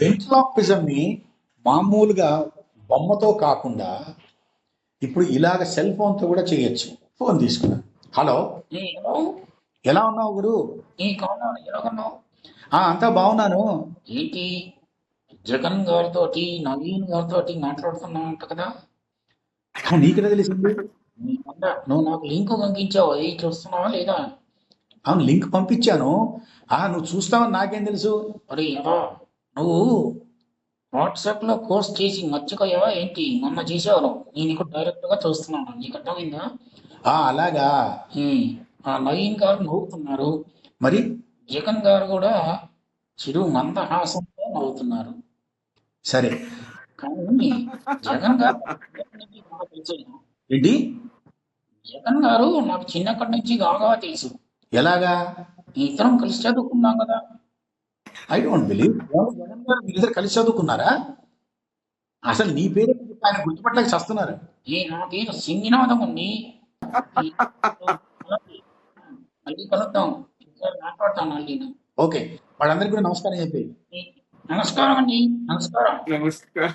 వెంట్లాక్విజంని మామూలుగా బొమ్మతో కాకుండా ఇప్పుడు ఇలాగ సెల్ ఫోన్తో కూడా చేయొచ్చు. ఫోన్ తీసుకున్నా హలో. ఎలా ఉన్నావు గురు? అంతా బాగున్నాను. ఏంటి? జగన్ గారితో నవీన్ గారితో మాట్లాడుతున్నావంట కదా? నీకెలా తెలిసింది? నువ్వు నాకు లింక్ పంపించావు. అది చూస్తున్నావా లేదా? అవును లింక్ పంపించాను. ఆ నువ్వు చూస్తావని నాకేం తెలుసు? మరి ఎలా నువ్వు వాట్సాప్లో పోస్ట్ చేసి మర్చిపోయావా? ఏంటి? మొన్న చేసావు నువ్వు. నేను ఇక్కడ డైరెక్ట్గా చూస్తున్నాను. నీకు అర్థమైందా? ఆ అలాగా. ఉమ్, ఆ నవీన్ గారు నవ్వుతున్నారు. మరి? జగన్ గారు కూడా చిరు మందహాసంతో నవ్వుతున్నారు. సరే. కానీ జగన్ గారు చిన్నప్పటి నుంచి బాగా తెలుసు ఏంటి? జగన్ గారు నాకు చిన్నప్పటి నుంచి బాగా తెలుసు. ఎలాగా? ఇద్దరం కలిసి చదువుకున్నాం కదా. ఐ డోంట్ బిలీవ్ జగన్ గారు మీరిద్దరు కలిసి చదువుకున్నారా? అసలు నీ పేరు ఆయన గుర్తుపట్టలేక చస్తున్నారు? నా పేరు సింగినాథం ఉంది మళ్ళీ కలుద్దాం. మాట్లాడతాను మళ్ళీ ఓకే వాళ్ళందరికీ కూడా నమస్కారం చెప్పి నమస్కారం అండి. నమస్కారం. నమస్కారం.